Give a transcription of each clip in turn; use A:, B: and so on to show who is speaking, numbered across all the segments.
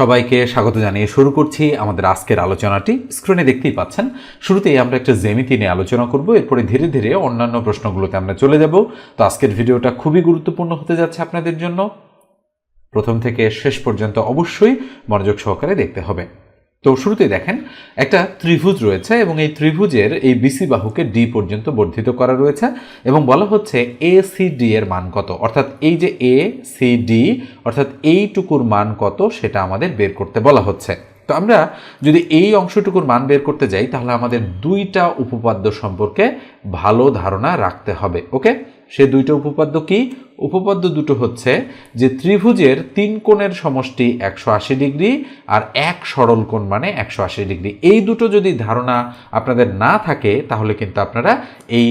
A: সবাইকে স্বাগত জানিয়ে শুরু করছি আমাদের আজকের আলোচনাটি। স্ক্রিনে দেখতেই পাচ্ছেন, শুরুতেই আমরা একটা জেমিতি নিয়ে আলোচনা করব, এরপরে ধীরে ধীরে অন্যান্য প্রশ্নগুলোতে আমরা চলে যাব। তো আজকের ভিডিওটা খুবই গুরুত্বপূর্ণ হতে যাচ্ছে আপনাদের জন্য। প্রথম থেকে শেষ পর্যন্ত অবশ্যই মনোযোগ সহকারে দেখতে হবে। তো শুরুতেই দেখেন, একটা ত্রিভুজ রয়েছে এবং এই ত্রিভুজের এই বিসি বাহুকে ডি পর্যন্ত বর্ধিত করা রয়েছে এবং বলা হচ্ছে এ সি ডি এর মান কত? অর্থাৎ এই যে এ সি ডি অর্থাৎ এইটুকুর মান কত সেটা আমাদের বের করতে বলা হচ্ছে। তো আমরা যদি এই অংশটুকুর মান বের করতে যাই, তাহলে আমাদের দুইটা উপপাদ্য সম্পর্কে ভালো ধারণা রাখতে হবে, ওকে? সে দুইটা উপপাদ্য কি? উপপাদ্য দুটো হচ্ছে যে ত্রিভুজের তিন কোণের সমষ্টি একশো আশি ডিগ্রি আর এক সরল কোণ মানে একশো আশি ডিগ্রি। এই দুটো যদি ধারণা আপনাদের না থাকে, তাহলে কিন্তু আপনারা এই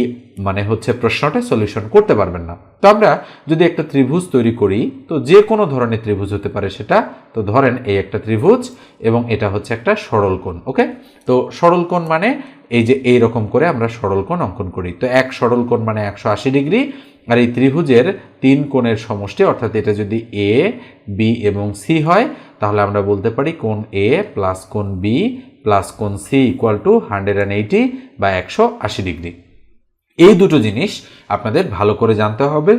A: মানে হচ্ছে প্রশ্নটা সলিউশন করতে পারবেন না। তো আমরা যদি একটা ত্রিভুজ তৈরি করি, তো যে কোনো ধরনের ত্রিভুজ হতে পারে সেটা, তো ধরেন এই একটা ত্রিভুজ এবং এটা হচ্ছে একটা সরল কোণ, ওকে? তো সরল কোণ মানে এই যে এই রকম করে আমরা সরল কোণ অঙ্কন করি। তো এক সরল কোণ মানে একশো আশি ডিগ্রি আর এই ত্রিভুজের তিন কোণের সমষ্টি, অর্থাৎ এটা যদি এ বি এবং সি হয়, তাহলে আমরা বলতে পারি কোণ এ প্লাস কোণ বি প্লাস কোণ C equal to hundred and eighty বা একশো আশি ডিগ্রি এই দুটো জিনিস আপনাদের ভালো করে জানতে হবে।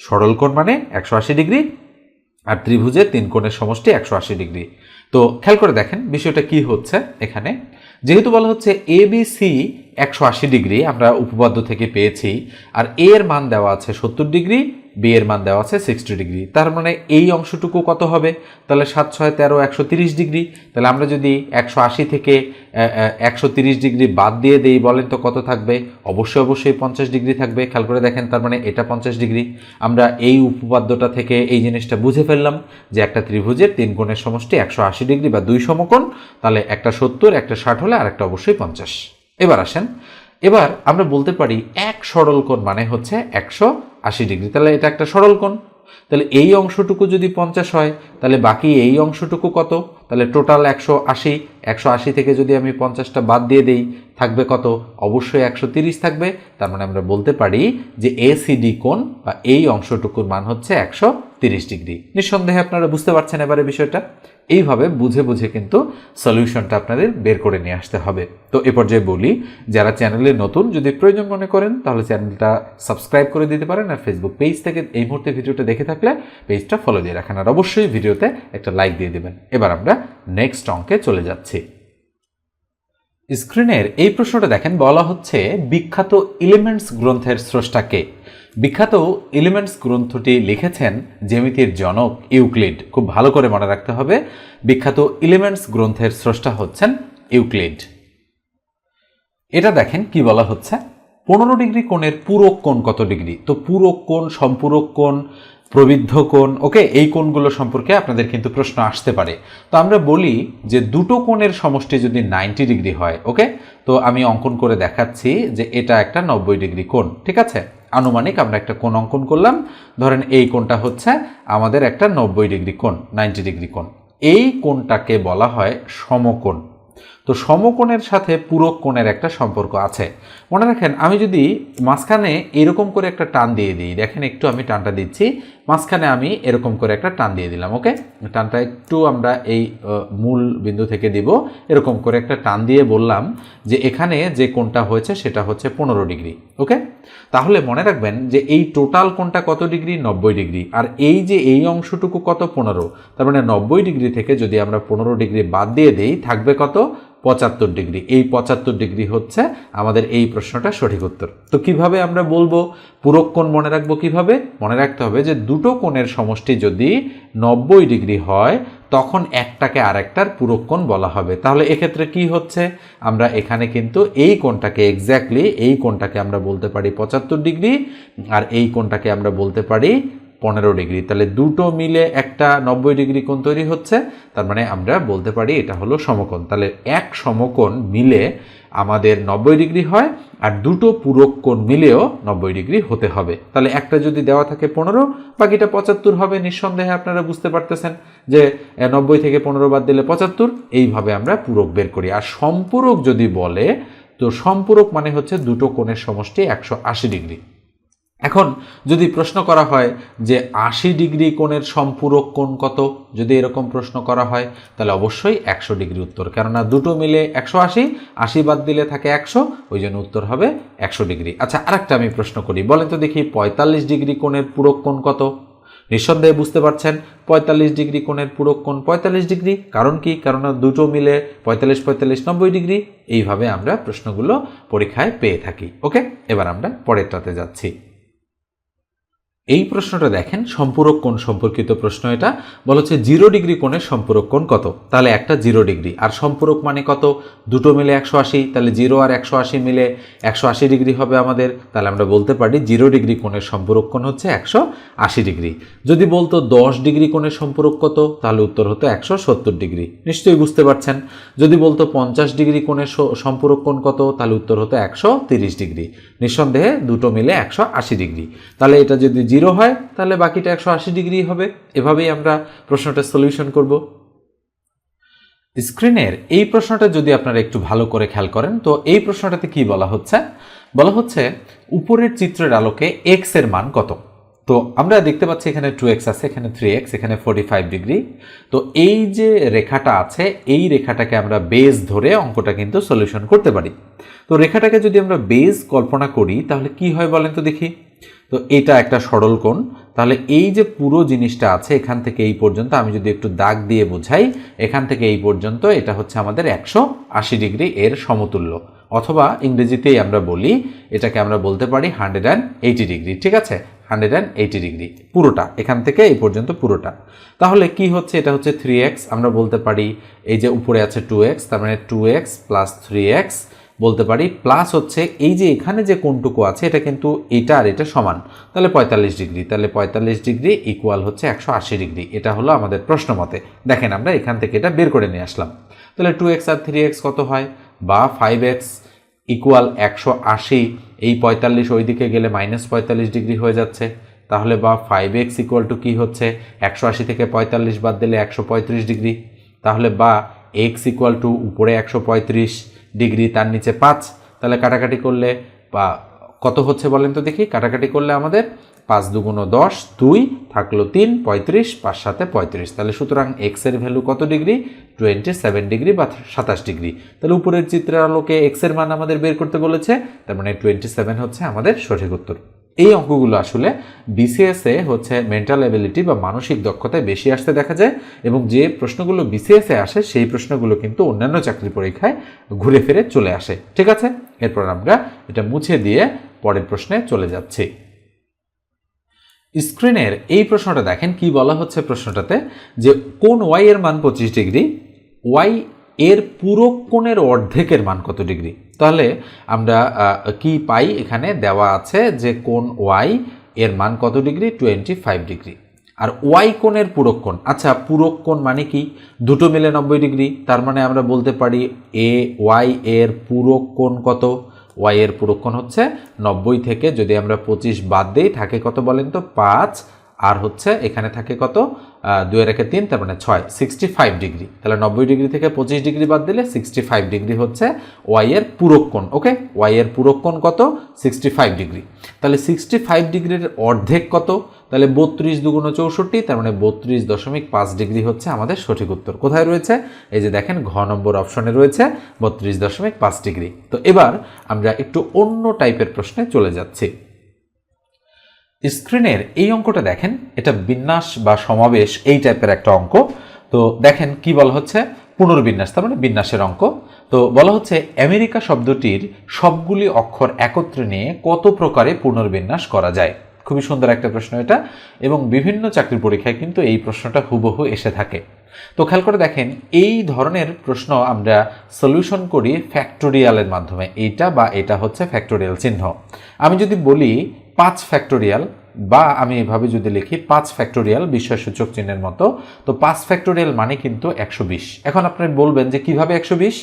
A: সরল কোণ মানে একশো আশি ডিগ্রি আর ত্রিভুজের তিন কোণের সমষ্টি একশো আশি ডিগ্রি তো খেয়াল করে দেখেন, বিষয়টা কি হচ্ছে এখানে। যেহেতু বলা হচ্ছে এ বি সি একশো আশি ডিগ্রি আমরা উপপাদ্য থেকে পেয়েছি, আর এ এর মান দেওয়া আছে সত্তর ডিগ্রি, বি এর মান দেওয়া আছে সিক্সটি ডিগ্রি। তার মানে এই অংশটুকু কত হবে? তাহলে সাত, ছয়, তেরো, একশো তিরিশ ডিগ্রি। তাহলে আমরা যদি একশো আশি থেকে একশো তিরিশ ডিগ্রি বাদ দিয়ে দেই, বলেন তো কত থাকবে? অবশ্যই অবশ্যই পঞ্চাশ ডিগ্রি থাকবে। খেয়াল করে দেখেন, তার মানে এটা পঞ্চাশ ডিগ্রি। আমরা এই উপপাদ্যটা থেকে এই জিনিসটা বুঝে ফেললাম যে একটা ত্রিভুজের তিন কোণের সমষ্টি একশো আশি ডিগ্রি বা দুই সমকোণ। তাহলে একটা সত্তর, একটা ষাট হলে আর একটা অবশ্যই পঞ্চাশ। এবার আসেন। এবার আমরা বলতে পারি এক সরল কোণ মানে হচ্ছে একশো আশি ডিগ্রি। তাহলে এটা একটা সরল কোণ। তাহলে এই অংশটুকু যদি পঞ্চাশ হয়, তাহলে বাকি এই অংশটুকু কত? তাহলে টোটাল একশো আশি। একশো আশি থেকে যদি আমি পঞ্চাশটা বাদ দিয়ে দিই, থাকবে কত? অবশ্যই একশো তিরিশ থাকবে। তার মানে আমরা বলতে পারি যে এসিডি কোণ বা এই অংশটুকুর মান হচ্ছে একশো তিরিশ ডিগ্রি। নিঃসন্দেহে আপনারা বুঝতে পারছেন এবারে বিষয়টা। এইভাবে বুঝে বুঝে কিন্তু সলিউশনটা আপনাদের বের করে নিয়ে আসতে হবে। তো এ পর্যায়ে বলি, যারা চ্যানেলে নতুন যদি প্রয়োজন মনে করেন, তাহলে চ্যানেলটা সাবস্ক্রাইব করে দিতে পারেন আর ফেসবুক পেজ থেকে এই মুহূর্তে ভিডিওটা দেখে থাকলে পেজটা ফলো দিয়ে রাখেন। আর অবশ্যই ভিডিওতে একটা লাইক দিয়ে দেবেন। এবার আমরা নেক্সট অঙ্কে চলে যাচ্ছি। স্ক্রিনের এই প্রশ্নটা দেখেন, বলা হচ্ছে, বিখ্যাত এলিমেন্টস গ্রন্থের স্রষ্টাকে বিখ্যাত এলিমেন্টস গ্রন্থটি লিখেছেন জ্যামিতির জনক ইউক্লিড। খুব ভালো করে মনে রাখতে হবে, বিখ্যাত এলিমেন্টস গ্রন্থের স্রষ্টা হচ্ছেন ইউক্লিড। এটা দেখেন কি বলা হচ্ছে, পনেরো ডিগ্রি কোণের পূরক কোণ কত ডিগ্রি? তো পূরক কোণ, সম্পূরক কোণ প্রবৃদ্ধ কোণ, ওকে, এই কোণগুলো সম্পর্কে আপনাদের কিন্তু প্রশ্ন আসতে পারে। তো আমরা বলি যে দুটো কোণের সমষ্টি যদি নাইনটি ডিগ্রি হয়, ওকে, তো আমি অঙ্কন করে দেখাচ্ছি যে এটা একটা নব্বই ডিগ্রি কোণ, ঠিক আছে? আনুমানিক আমরা একটা কোণ অঙ্কন করলাম। ধরেন এই কোণটা হচ্ছে আমাদের একটা নব্বই ডিগ্রি কোণ, নাইনটি ডিগ্রি কোণ। এই কোণটাকে বলা হয় সমকোণ। তো সমকোণের সাথে পূরক কোণের একটা সম্পর্ক আছে। মনে রাখেন, আমি যদি মাঝখানে এরকম করে একটা টান দিয়ে দিই, দেখেন একটু আমি টানটা দিচ্ছি, মাঝখানে আমি এরকম করে একটা টান দিয়ে দিলাম, ওকে? টানটা একটু আমরা এই মূল বিন্দু থেকে দিব, এরকম করে একটা টান দিয়ে বললাম যে এখানে যে কোণটা হয়েছে সেটা হচ্ছে পনেরো ডিগ্রি, ওকে? তাহলে মনে রাখবেন যে এই টোটাল কোণটা কত ডিগ্রি? নব্বই ডিগ্রি, আর এই যে এই অংশটুকু কত? পনেরো, তার মানে নব্বই ডিগ্রি থেকে যদি আমরা পনেরো ডিগ্রি বাদ দিয়ে দিই, থাকবে কত? পঁচাত্তর ডিগ্রি। এই পঁচাত্তর ডিগ্রি হচ্ছে আমাদের এই প্রশ্নটা সঠিক উত্তর। তো কীভাবে আমরা বলব? পুরক কোণ মনে রাখব কীভাবে? মনে রাখতে হবে যে দুটো কোণের সমষ্টি যদি নব্বই ডিগ্রি হয়, তখন একটাকে আরেকটার পুরক কোণ বলা হবে। তাহলে এক্ষেত্রে কি হচ্ছে? আমরা এখানে কিন্তু এই কোণটাকে এক্স্যাক্টলি এই কোণটাকে আমরা বলতে পারি পঁচাত্তর ডিগ্রি, আর এই কোণটাকে আমরা বলতে পারি পনেরো ডিগ্রি। তাহলে দুটো মিলে একটা নব্বই ডিগ্রি কোণ তৈরি হচ্ছে, তার মানে আমরা বলতে পারি এটা হলো সমকোণ। তাহলে এক সমকোণ মিলে আমাদের নব্বই ডিগ্রি হয়, আর দুটো পূরক কোণ মিলেও নব্বই ডিগ্রি হতে হবে। তাহলে একটা যদি দেওয়া থাকে পনেরো, বাকিটা পঁচাত্তর হবে নিঃসন্দেহে, আপনারা বুঝতে পারতেছেন যে নব্বই থেকে পনেরো বাদ দিলে পঁচাত্তর, এইভাবে আমরা পূরক বের করি। আর সম্পূরক যদি বলে, তো সম্পূরক মানে হচ্ছে দুটো কোণের সমষ্টি একশো আশি ডিগ্রি। এখন যদি প্রশ্ন করা হয় যে আশি ডিগ্রি কোণের সম্পূরক কোণ কত, যদি এরকম প্রশ্ন করা হয়, তাহলে অবশ্যই একশো ডিগ্রি উত্তর। কেননা দুটো মিলে একশো আশি আশি বাদ দিলে থাকে একশো, ওই জন্য উত্তর হবে একশো ডিগ্রি। আচ্ছা আরেকটা আমি প্রশ্ন করি। বলেন তো দেখি পঁয়তাল্লিশ ডিগ্রি কোণের পূরক কোণ কত? নিঃসন্দেহে বুঝতে পারছেন, পঁয়তাল্লিশ ডিগ্রি কোণের পূরক কোণ পঁয়তাল্লিশ ডিগ্রি। কারণ কি? কারণ দুটো মিলে পঁয়তাল্লিশ পঁয়তাল্লিশ, নব্বই ডিগ্রি। এইভাবে আমরা প্রশ্নগুলো পরীক্ষায় পেয়ে থাকি। ওকে? এবার আমরা পরেরটাতে যাচ্ছি। এই প্রশ্নটা দেখেন, সম্পূরক কোণ সম্পর্কিত প্রশ্ন এটা। বলা হচ্ছে জিরো ডিগ্রি কোণের সম্পূরক কোণ কত? তাহলে একটা জিরো ডিগ্রি। আর সম্পূরক মানে কত? দুটো মিলে একশো আশি, তাহলে জিরো আর একশো আশি মিলে একশো আশি ডিগ্রি হবে আমাদের। তাহলে আমরা বলতে পারি জিরো ডিগ্রি কোণের সম্পূরক কোণ হচ্ছে একশো আশি ডিগ্রি। যদি বলতো দশ ডিগ্রি কোণের সম্পূরক কত? তাহলে উত্তর হতো একশো সত্তর ডিগ্রি। নিশ্চয়ই বুঝতে পারছেন? যদি বলতো পঞ্চাশ ডিগ্রি কোণের সম্পূরক কোণ কত? তাহলে উত্তর হতো একশো তিরিশ ডিগ্রি। নিঃসন্দেহে দুটো মিলে একশো আশি ডিগ্রি। তাহলে এটা যদি জিরো হয়, তাহলে বাকিটা একশো আশি ডিগ্রি হবে। এভাবেই আমরা প্রশ্নটা সলিউশন করব। স্ক্রিনের এই প্রশ্নটা যদি আপনারা একটু ভালো করে খেয়াল করেন, তো এই প্রশ্নটাতে কি বলা হচ্ছে? বলা হচ্ছে, উপরের চিত্রের আলোকে এক্সের মান কত? তো আমরা দেখতে পাচ্ছি এখানে টু এক্স আছে, এখানে থ্রি এক্স এখানে ফোর্টি ফাইভ ডিগ্রি। তো এই যে রেখাটা আছে, এই রেখাটাকে আমরা বেস ধরে অঙ্কটা কিন্তু সলিউশন করতে পারি। তো রেখাটাকে যদি আমরা বেস কল্পনা করি, তাহলে কি হয় বলেন তো দেখি। তো এটা একটা সরল কোণ। তাহলে এই যে পুরো জিনিসটা আছে এখান থেকে এই পর্যন্ত আমি যদি একটু দাগ দিয়ে বোঝাই, এখান থেকে এই পর্যন্ত এটা হচ্ছে আমাদের একশো আশি ডিগ্রি এর সমতুল্য। অথবা ইংরেজিতেই আমরা বলি, এটাকে আমরা বলতে পারি হান্ড্রেড অ্যান্ড ডিগ্রি, ঠিক আছে? হান্ড্রেড অ্যান্ড ডিগ্রি, পুরোটা, এখান থেকে এই পর্যন্ত পুরোটা। তাহলে কি হচ্ছে? এটা হচ্ছে থ্রি এক্স, আমরা বলতে পারি এই যে উপরে আছে টু এক্স, তার মানে two x plus three x বলতে পারি। প্লাস হচ্ছে এই যে এখানে যে কোনটুকু আছে, এটা কিন্তু এটা আর এটা সমান। তাহলে পঁয়তাল্লিশ ডিগ্রি। তাহলে পঁয়তাল্লিশ ডিগ্রি ইকুয়াল হচ্ছে একশো আশি ডিগ্রি। এটা হলো আমাদের প্রশ্ন মতে। দেখেন আমরা এখান থেকে এটা বের করে নিয়ে আসলাম। তাহলে টু এক্স আর থ্রি এক্স কত হয়? বা ফাইভ এক্স ইকুয়াল একশো আশি। এই পঁয়তাল্লিশ ওই দিকে গেলে মাইনাস পঁয়তাল্লিশ ডিগ্রি হয়ে যাচ্ছে। তাহলে বা ফাইভ এক্স ইকুয়াল টু কী হচ্ছে? একশো আশি থেকে পঁয়তাল্লিশ বাদ দিলে একশো পঁয়ত্রিশ ডিগ্রি। তাহলে বা এক্স ইকুয়াল টু উপরে একশো পঁয়ত্রিশ। ডিগ্রি তার নিচে পাঁচ, তাহলে কাটাকাটি করলে বা কত হচ্ছে বলেন তো দেখি, কাটাকাটি করলে আমাদের পাঁচ দুগুণ দশ, দুই থাকল তিন, পঁয়ত্রিশ, পাঁচ সাথে পঁয়ত্রিশ। তাহলে সুতরাং এক্সের ভ্যালু কত ডিগ্রি? টোয়েন্টি সেভেন ডিগ্রি বা সাতাশ ডিগ্রি। তাহলে উপরের চিত্রের আলোকে এক্সের মান আমাদের বের করতে বলেছে, তার মানে টোয়েন্টি সেভেন হচ্ছে আমাদের সঠিক উত্তর। এই অঙ্কগুলো আসলে বিসিএসে হচ্ছে মেন্টাল অ্যাবিলিটি বা মানসিক দক্ষতায় বেশি আসতে দেখা যায় এবং যে প্রশ্নগুলো বিসিএসে আসে সেই প্রশ্নগুলো কিন্তু অন্যান্য চাকরি পরীক্ষায় ঘুরে ফিরে চলে আসে। ঠিক আছে? এরপর আমরা এটা মুছে দিয়ে পরের প্রশ্নে চলে যাচ্ছি। স্ক্রিনের এই প্রশ্নটা দেখেন কি বলা হচ্ছে প্রশ্নটাতে? যে কোন ওয়াই এর মান পঁচিশ ডিগ্রি ওয়াই এর পুরো কোণের অর্ধেকের মান কত ডিগ্রি? তাহলে আমরা কি পাই এখানে? দেওয়া আছে যে কোন ওয়াই এর মান কত ডিগ্রি? Twenty five degree. আর ওয়াই কোণের পূরক কোণ আচ্ছা পূরক কোণ মানে কি? দুটো মিলে নব্বই ডিগ্রি, তার মানে আমরা বলতে পারি এ ওয়াই এর পূরক কোণ কত? ওয়াই এর পূরক কোণ হচ্ছে নব্বই থেকে, যদি আমরা পঁচিশ বাদ দিই, থাকে কত বলেন তো? পাঁচ। আর হচ্ছে এখানে থাকে কত? দুই রেখে তিন, তার মানে ছয় সিক্সটি ফাইভ ডিগ্রি তাহলে নব্বই ডিগ্রি থেকে পঁচিশ ডিগ্রি বাদ দিলে সিক্সটি ফাইভ ডিগ্রি হচ্ছে ওয়াই এর পূরক কোণ ওকে ওয়াই এর পূরক কোণ কত? সিক্সটি ফাইভ ডিগ্রি তাহলে সিক্সটি ফাইভ ডিগ্রির অর্ধেক কত? তাহলে বত্রিশ দুগুণ চৌষট্টি, তার মানে বত্রিশ দশমিক পাঁচ ডিগ্রি হচ্ছে আমাদের সঠিক উত্তর। কোথায় রয়েছে? এই যে দেখেন, ঘ নম্বর অপশনে রয়েছে বত্রিশ দশমিক পাঁচ ডিগ্রি তো এবার আমরা একটু অন্য টাইপের প্রশ্নে চলে যাচ্ছি। স্ক্রিনের এই অঙ্কটা দেখেন, এটা বিন্যাস বা সমাবেশ এই টাইপের একটা অঙ্ক। তো দেখেন কি বলা হচ্ছে? পুনর্বিন্যাস, তার মানে বিন্যাসের অঙ্ক। তো বলা হচ্ছে আমেরিকা শব্দটির সবগুলি অক্ষর একত্রে নিয়ে কত প্রকারে পুনর্বিন্যাস করা যায়? খুবই সুন্দর একটা প্রশ্ন এটা। এবং বিভিন্ন চাকরির পরীক্ষায় কিন্তু এই প্রশ্নটা হুবহু এসে থাকে। তো খেয়াল করে দেখেন, এই ধরনের প্রশ্ন আমরা সলিউশন করি ফ্যাক্টোরিয়ালের মাধ্যমে। এইটা বা এটা হচ্ছে ফ্যাক্টোরিয়াল চিহ্ন। আমি যদি বলি পাঁচ ফ্যাক্টোরিয়াল বা আমি এভাবে যদি লিখি, পাঁচ ফ্যাক্টোরিয়াল বিস্ময়সূচক চিহ্নের মতো, তো পাঁচ ফ্যাক্টোরিয়াল মানে কিন্তু একশো বিশ। এখন আপনি বলবেন যে কীভাবে একশো বিশ?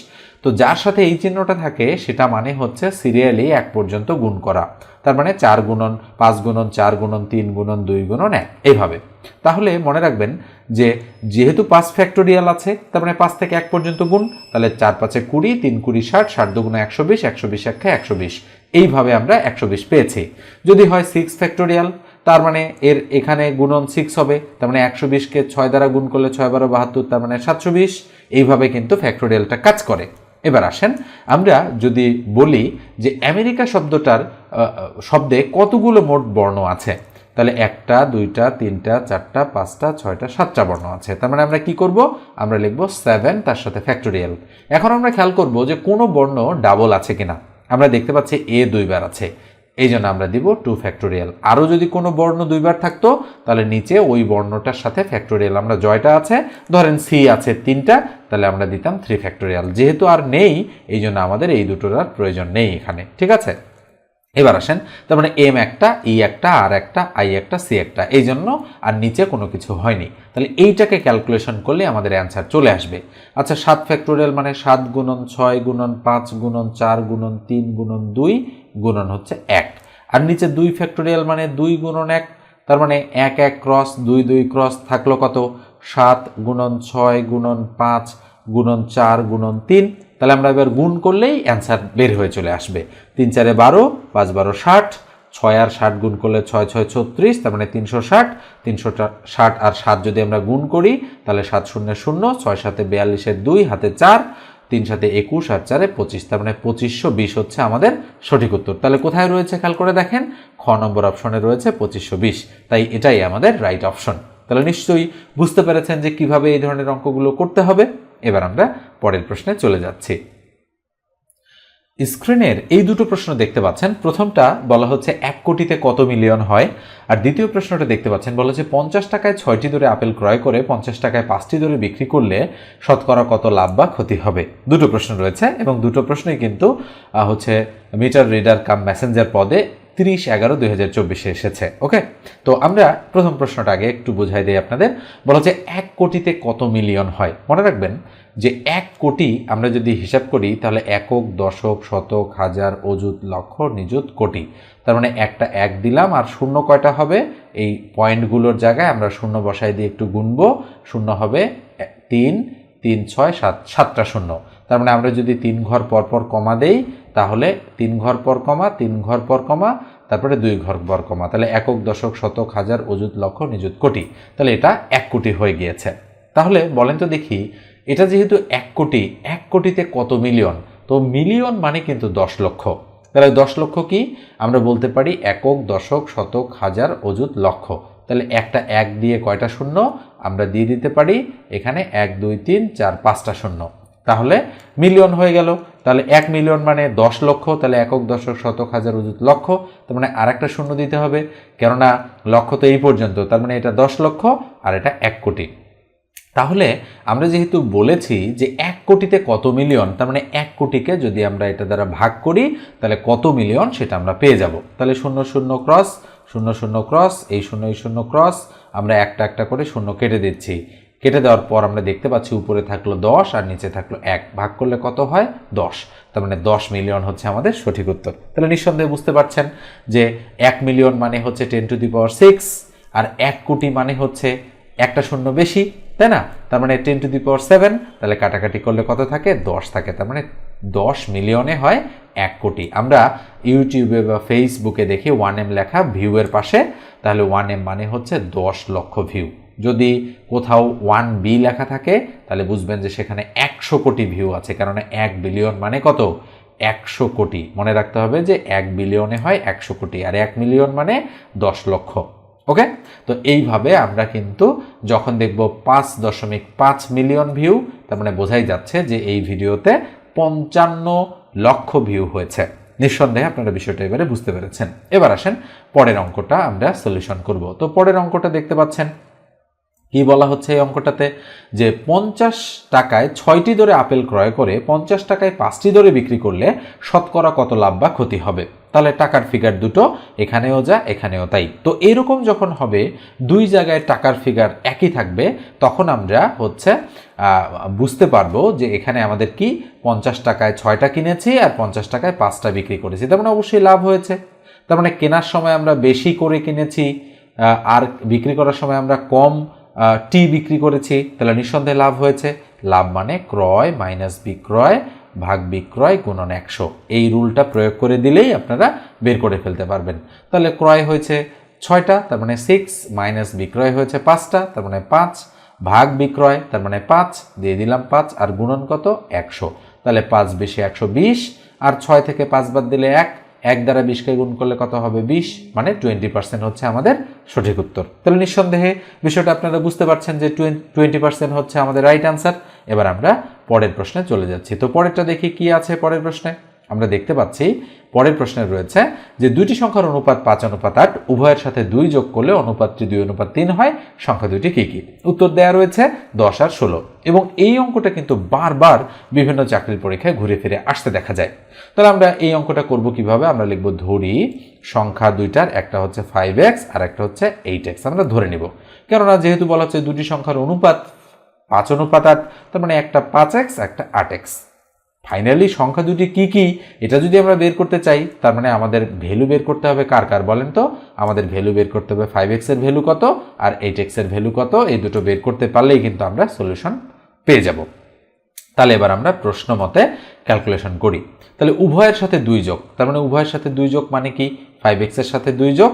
A: তো যার সাথে এই চিহ্নটা থাকে, সেটা মানে হচ্ছে সিরিয়ালি এক পর্যন্ত গুণ করা। তার মানে চার গুণন, পাঁচ গুণন, চার গুণন, তিন গুণন, দুই গুণন, এক। এইভাবে তাহলে মনে রাখবেন যে যেহেতু পাঁচ ফ্যাক্টোরিয়াল আছে, তার মানে পাঁচ থেকে এক পর্যন্ত গুণ, তাহলে চার পাঁচে কুড়ি, তিন কুড়ি, ষাট ষাট দুগুণ একশো বিশ একশো বিশ একে একশো বিশ। এইভাবে আমরা একশো বিশ পেয়েছি। যদি হয় সিক্স ফ্যাক্টোরিয়াল তার মানে এর এখানে গুণন সিক্স হবে, তার মানে একশো বিশকে ছয় দ্বারা গুণ করলে ছয় বারো বাহাত্তর, তার মানে সাতশো বিশ, এইভাবে কিন্তু ফ্যাক্টোরিয়ালটা কাজ করে। এবার আসেন, আমরা যদি বলি যে আমেরিকা শব্দটার শব্দে কতগুলো মোট বর্ণ আছে? তাহলে একটা, দুইটা, তিনটা, চারটা, পাঁচটা, ছয়টা, সাতটা বর্ণ আছে। তার মানে আমরা কি করব? আমরা লিখব সেভেন তার সাথে ফ্যাক্টোরিয়াল এখন আমরা খেয়াল করব যে কোনো বর্ণ ডাবল আছে কিনা। আমরা দেখতে পাচ্ছি এ দুইবার আছে। এই জন্য আমরা দিব টু ফ্যাক্টোরিয়াল আরও যদি কোনো বর্ণ দুইবার থাকতো, তাহলে নিচে ওই বর্ণটার সাথে ফ্যাক্টোরিয়াল আমরা জয়টা আছে। ধরেন সি আছে তিনটা, তাহলে আমরা দিতাম থ্রি ফ্যাক্টোরিয়াল যেহেতু আর নেই, এই জন্য আমাদের এই দুটোর আর প্রয়োজন নেই এখানে। ঠিক আছে? এবার আসেন, তার মানে এম একটা, ই একটা, আর একটা, আই একটা, সি একটা, এই জন্য আর নিচে কোনো কিছু হয়নি। তাহলে এইটাকে ক্যালকুলেশন করলে আমাদের অ্যান্সার চলে আসবে। আচ্ছা সাত ফ্যাক্টোরিয়াল মানে সাত গুণন ছয় গুণন পাঁচ গুণন চার গুণন তিন গুণন দুই গুণন হচ্ছে এক। আর নিচে দুই ফ্যাক্টোরিয়াল মানে দুই গুণন এক, তার মানে এক এক ক্রস দুই দুই ক্রস থাকল কত? সাত গুণন ছয় গুণন পাঁচ গুণন চার গুণন তিন তাহলে আমরা এবার গুণ করলেই অ্যান্সার বের হয়ে চলে আসবে। তিন চারে বারো, পাঁচ বারো ষাট, ছয় আর ষাট গুণ করলে ছয় ছয় ছত্রিশ, তার মানে তিনশো ষাট। তিনশো ষাট আর সাত যদি আমরা গুণ করি, তাহলে সাত শূন্য শূন্য, ছয় সাথে বিয়াল্লিশের দুই, হাতে চার, তিন সাথে একুশ আর চারে পঁচিশ, তার মানে পঁচিশশো বিশ হচ্ছে আমাদের সঠিক উত্তর। তাহলে কোথায় রয়েছে খেয়াল করে দেখেন? খ নম্বর অপশনে রয়েছে পঁচিশশো বিশ। তাই এটাই আমাদের রাইট অপশন তাহলে নিশ্চয়ই বুঝতে পেরেছেন যে কীভাবে এই ধরনের অঙ্কগুলো করতে হবে। এবার আমরা পরের প্রশ্নে চলে যাচ্ছি। স্ক্রিনের এই দুটো প্রশ্ন দেখতে পাচ্ছেন। প্রথমটা বলা হচ্ছে, এক কোটিতে কত মিলিয়ন হয়? আর দ্বিতীয় প্রশ্নটা দেখতে পাচ্ছেন, বলা হচ্ছে, পঞ্চাশ টাকায় ছয়টি দরে আপেল ক্রয় করে পঞ্চাশ টাকায় পাঁচটি দরে বিক্রি করলে শতকরা কত লাভ বা ক্ষতি হবে? দুটো প্রশ্ন রয়েছে এবং দুটো প্রশ্নই কিন্তু হচ্ছে মিটার রিডার কাম মেসেঞ্জার পদে তিরিশ এগারো দুই হাজার চব্বিশে এসেছে, ওকে? তো আমরা প্রথম প্রশ্নটা আগে একটু বুঝাই দিই আপনাদের। বলা হচ্ছে এক কোটিতে কত মিলিয়ন হয়? মনে রাখবেন যে এক কোটি আমরা যদি হিসাব করি, তাহলে একক, দশক, শতক, হাজার, অযুত, লক্ষ, নিযুত কোটি। তার মানে একটা এক দিলাম, আর শূন্য কয়টা হবে? এই পয়েন্টগুলোর জায়গায় আমরা শূন্য বসাই দিয়ে একটু গুনব। শূন্য হবে তিন তিন, ছয়, সাত, সাতটা শূন্য। তার মানে আমরা যদি তিন ঘর পর পর কমা দেই তাহলে তিন ঘর পর কমা, তিন ঘর পর কমা, তারপরে দুই ঘর পর কমা। তাহলে একক, দশক, শতক, হাজার, অযুত, লক্ষ, নিযুত, কোটি। তাহলে এটা এক কোটি হয়ে গিয়েছে। তাহলে বলেন তো দেখি, এটা যেহেতু এক কোটি, এক কোটিতে কত মিলিয়ন? তো মিলিয়ন মানে কিন্তু দশ লক্ষ। তাহলে দশ লক্ষ কি? আমরা বলতে পারি একক, দশক, শতক, হাজার, অযুত, লক্ষ। তাহলে একটা এক দিয়ে কয়টা শূন্য? আমরা দিয়ে দিতে পারি এখানে এক, দুই, তিন, চার, পাঁচটা শূন্য। তাহলে মিলিয়ন হয়ে গেল। তাহলে এক মিলিয়ন মানে দশ লক্ষ, তাহলে একক দশক শতক হাজার অযুত লক্ষ, তার মানে আর একটা শূন্য দিতে হবে। কেননা লক্ষ তো এই পর্যন্ত, তার মানে এটা দশ লক্ষ আর এটা এক কোটি। তাহলে আমরা যেহেতু বলেছি যে এক কোটিতে কত মিলিয়ন, তার মানে এক কোটিকে যদি আমরা এটা দ্বারা ভাগ করি, তাহলে কত মিলিয়ন সেটা আমরা পেয়ে যাব। তাহলে শূন্য শূন্য ক্রস, শূন্য শূন্য ক্রস, এই শূন্য এই শূন্য ক্রস, আমরা একটা একটা করে শূন্য কেটে দিচ্ছি। কেটে দেওয়ার পর আমরা দেখতে পাচ্ছি উপরে থাকল দশ আর নিচে থাকল এক। ভাগ করলে কত হয়? দশ। তার মানে দশ মিলিয়ন হচ্ছে আমাদের সঠিক উত্তর। তাহলে নিঃসন্দেহে বুঝতে পারছেন যে এক মিলিয়ন মানে হচ্ছে ten to the power six আর এক কোটি মানে হচ্ছে একটা শূন্য বেশি, তাই না? তার মানে ten to the power seven তাহলে কাটাকাটি করলে কত থাকে? দশ থাকে। তার মানে দশ মিলিয়নে হয় এক কোটি। আমরা ইউটিউবে বা ফেসবুকে দেখি ওয়ান এম লেখা ভিউয়ের পাশে, তাহলে ওয়ান এম মানে হচ্ছে দশ লক্ষ ভিউ যদি কোথাও ওয়ান বি লেখা থাকে, তাহলে বুঝবেন যে সেখানে একশো কোটি ভিউ আছে, কারণ এক বিলিয়ন মানে কত? একশো কোটি। মনে রাখতে হবে যে এক বিলিয়নে হয় একশো কোটি, আর এক মিলিয়ন মানে দশ লক্ষ। ওকে তো এইভাবে আমরা কিন্তু যখন দেখব পাঁচ দশমিক পাঁচ মিলিয়ন ভিউ তার মানে বোঝাই যাচ্ছে যে এই ভিডিওতে পঞ্চান্ন লক্ষ ভিউ হয়েছে। নিঃসন্দেহে আপনারা বিষয়টা এবারে বুঝতে পেরেছেন। এবার আসেন পরের অঙ্কটা আমরা সলিউশন করব। তো পরের অঙ্কটা দেখতে পাচ্ছেন। কি বলা হচ্ছে এই অঙ্কটাতে যে পঞ্চাশ টাকায় ছয়টি দরে আপেল ক্রয় করে পঞ্চাশ টাকায় পাঁচটি দরে বিক্রি করলে শতকরা কত লাভ বা ক্ষতি হবে? তাহলে টাকার ফিগার দুটো, এখানেও যা, এখানেও তাই। তো এরকম যখন হবে, দুই জায়গায় টাকার ফিগার একই থাকবে, তখন আমরা হচ্ছে বুঝতে পারব যে এখানে আমাদের কি পঞ্চাশ টাকায় ছয়টা কিনেছি আর পঞ্চাশ টাকায় পাঁচটা বিক্রি করেছি। তার মানে অবশ্যই লাভ হয়েছে। তার মানে কেনার সময় আমরা বেশি করে কিনেছি আর বিক্রি করার সময় আমরা কম টি বিক্রি করেছি, তাহলে নিঃসন্দেহে লাভ হয়েছে। লাভ মানে ক্রয় মাইনাস বিক্রয়, ভাগ বিক্রয় গুণন একশো। এই রুলটা প্রয়োগ করে দিলেই আপনারা বের করে ফেলতে পারবেন। তাহলে ক্রয় হয়েছে ছয়টা, তার মানে সিক্স মাইনাস বিক্রয় হয়েছে পাঁচটা, তার মানে পাঁচ। ভাগ বিক্রয়, তার মানে পাঁচ, দিয়ে দিলাম পাঁচ, আর গুণন কত? একশো। তাহলে পাঁচ বেশি একশো বিশ, আর ছয় থেকে পাঁচ বাদ দিলে এক এক দ্বারা বিশকে গুণ করলে কত হবে? বিশ মানে টোয়েন্টি পার্সেন্ট হচ্ছে আমাদের সঠিক উত্তর। তাহলে নিঃসন্দেহে বিষয়টা আপনারা বুঝতে পারছেন যে টোয়েন্টি পার্সেন্ট হচ্ছে আমাদের রাইট আনসার এবার আমরা পরের প্রশ্নে চলে যাচ্ছি। তো পরেরটা দেখি কি আছে পরের প্রশ্নে? আমরা দেখতে পাচ্ছি পরের প্রশ্নে রয়েছে যে দুইটি সংখ্যার অনুপাত পাঁচ, অনুপাত আট, উভয়ের সাথে দুই যোগ করলে অনুপাতটি দুই, অনুপাত তিন হয়, সংখ্যা দুইটি কী কী? উত্তর দেওয়া রয়েছে দশ আর ষোলো। এবং এই অঙ্কটা কিন্তু বারবার বিভিন্ন চাকরির পরীক্ষায় ঘুরে ফিরে আসতে দেখা যায়। তাহলে আমরা এই অঙ্কটা করব কীভাবে? আমরা লিখব ধরি, সংখ্যা দুইটার একটা হচ্ছে ফাইভ এক্স আর একটা হচ্ছে এইট এক্স আমরা ধরে নিব। কেননা যেহেতু বলা হচ্ছে দুটি সংখ্যার অনুপাত পাঁচ, অনুপাত আট, তার মানে একটা পাঁচ এক্স একটা আট এক্স ফাইনালি সংখ্যা দুটি কি কি? এটা যদি আমরা বের করতে চাই, তার মানে আমাদের ভ্যালু বের করতে হবে কার কার বলেন তো? আমাদের ভ্যালু বের করতে হবে ফাইভ এক্সের ভ্যালু কত? আর এইট এক্সের ভ্যালু কত? এই দুটো বের করতে পারলেই কিন্তু আমরা সলিউশন পেয়ে যাব। তাহলে এবার আমরা প্রশ্ন মতে ক্যালকুলেশন করি। তাহলে উভয়ের সাথে দুই যোগ, তার মানে উভয়ের সাথে দুই যোগ মানে কি? ফাইভ এক্সের সাথে দুই যোগ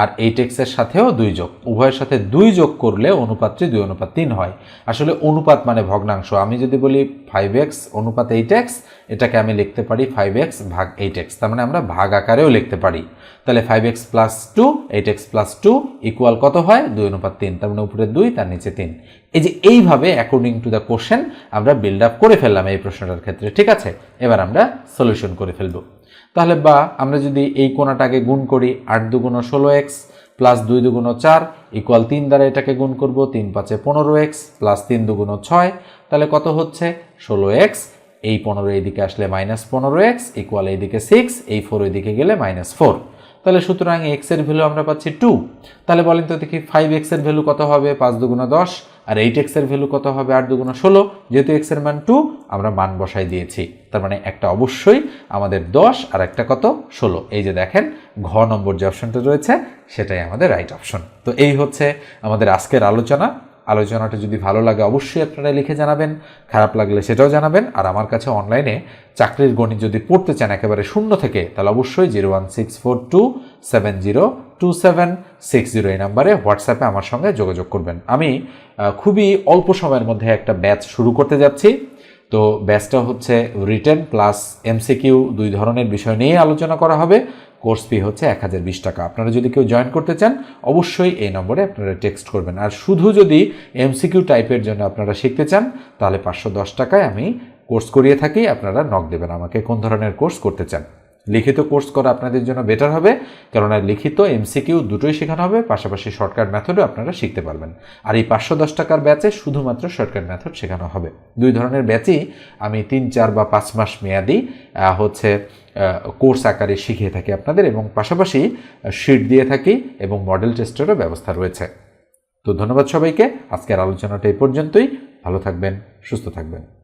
A: আর এইট এক্সের সাথেও দুই যোগ। উভয়ের সাথে দুই যোগ করলে অনুপাতটি দুই অনুপাত তিন হয়। আসলে অনুপাত মানে ভগ্নাংশ। আমি যদি বলি ফাইভ এক্স অনুপাত এইট এক্স এটাকে আমি লিখতে পারি ফাইভ এক্স ভাগ এইট এক্স তার মানে আমরা ভাগ আকারেও লিখতে পারি। তাহলে five x plus two eight x plus two equal কত হয়? দুই অনুপাত তিন, তার মানে উপরে দুই, তার নিচে তিন। এই যে এইভাবে অ্যাকর্ডিং টু দ্য কোশ্চেন আমরা বিল্ড আপ করে ফেললাম এই প্রশ্নটার ক্ষেত্রে, ঠিক আছে? এবার আমরা সলিউশন করে ফেলব। তাহলে বা, আমরা যদি এই কোনাটাকে গুণ করি, আট দুগুণ ষোলো এক্স প্লাস দুই দুগুণ চার ইকুয়াল তিন দ্বারা এটাকে গুণ করব, তিন পাঁচে পনেরো এক্স প্লাস তিন দুগুণ ছয়, তাহলে কত হচ্ছে? ষোলো এক্স এই পনেরো এইদিকে আসলে মাইনাস পনেরো এক্স ইকুয়াল এইদিকে সিক্স এই ফোর ওইদিকে গেলে মাইনাস ফোর তাহলে সুতরাং এক্সের ভ্যালু আমরা পাচ্ছি টু তাহলে বলেন তো দেখি ফাইভ এক্সের ভ্যালু কত হবে? পাঁচ দুগুণ দশ। আর এইট এক্সের ভ্যালু কত হবে? আট দুগুণ ষোলো। যেহেতু এক্সের মান টু আমরা মান বসাই দিয়েছি। তার মানে একটা অবশ্যই আমাদের দশ আর একটা কত? ষোলো। এই যে দেখেন, ঘ নম্বর যে অপশনটা রয়েছে, সেটাই আমাদের রাইট অপশন তো এই হচ্ছে আমাদের আজকের আলোচনা। আলোচনাটা যদি ভালো লাগে, অবশ্যই আপনারা লিখে জানাবেন। খারাপ লাগলে সেটাও জানাবেন। আর আমার কাছে অনলাইনে চাকরির গণিত যদি পড়তে চান একেবারে শূন্য থেকে, তাহলে অবশ্যই zero one six four two seven zero two seven six zero এই নাম্বারে হোয়াটসঅ্যাপে আমার সঙ্গে যোগাযোগ করবেন। আমি খুবই অল্প সময়ের মধ্যে একটা ব্যাচ শুরু করতে যাচ্ছি। তো ব্যাচটা হচ্ছে রিটেন প্লাস এমসিকিউ দুই ধরনের বিষয় নিয়ে আলোচনা করা হবে। কোর্স ফি হচ্ছে এক হাজার বিশ টাকা। আপনারা যদি কেউ জয়েন করতে চান, অবশ্যই এই নম্বরে আপনারা টেক্সট করবেন। আর শুধু যদি এমসিকিউ টাইপের জন্য আপনারা শিখতে চান, তাহলে পাঁচশো দশ টাকায় আমি কোর্স করিয়ে থাকি। আপনারা নক দেবেন আমাকে কোন ধরনের কোর্স করতে চান। লিখিত কোর্স করা আপনাদের জন্য বেটার হবে, কেননা লিখিত এমসিকিউ দুটোই শেখানো হবে, পাশাপাশি শর্টকাট মেথডও আপনারা শিখতে পারবেন। আর এই পাঁচশো দশ টাকার ব্যাচে শুধুমাত্র শর্টকাট মেথড শেখানো হবে। দুই ধরনের ব্যাচই আমি তিন, চার বা পাঁচ মাস মেয়াদি হচ্ছে কোর্স আকারে শিখিয়ে থাকি আপনাদের এবং পাশাপাশি শিট দিয়ে থাকি এবং মডেল টেস্টেরও ব্যবস্থা রয়েছে। তো ধন্যবাদ সবাইকে, আজকের আলোচনাটা এই পর্যন্তই। ভালো থাকবেন, সুস্থ থাকবেন।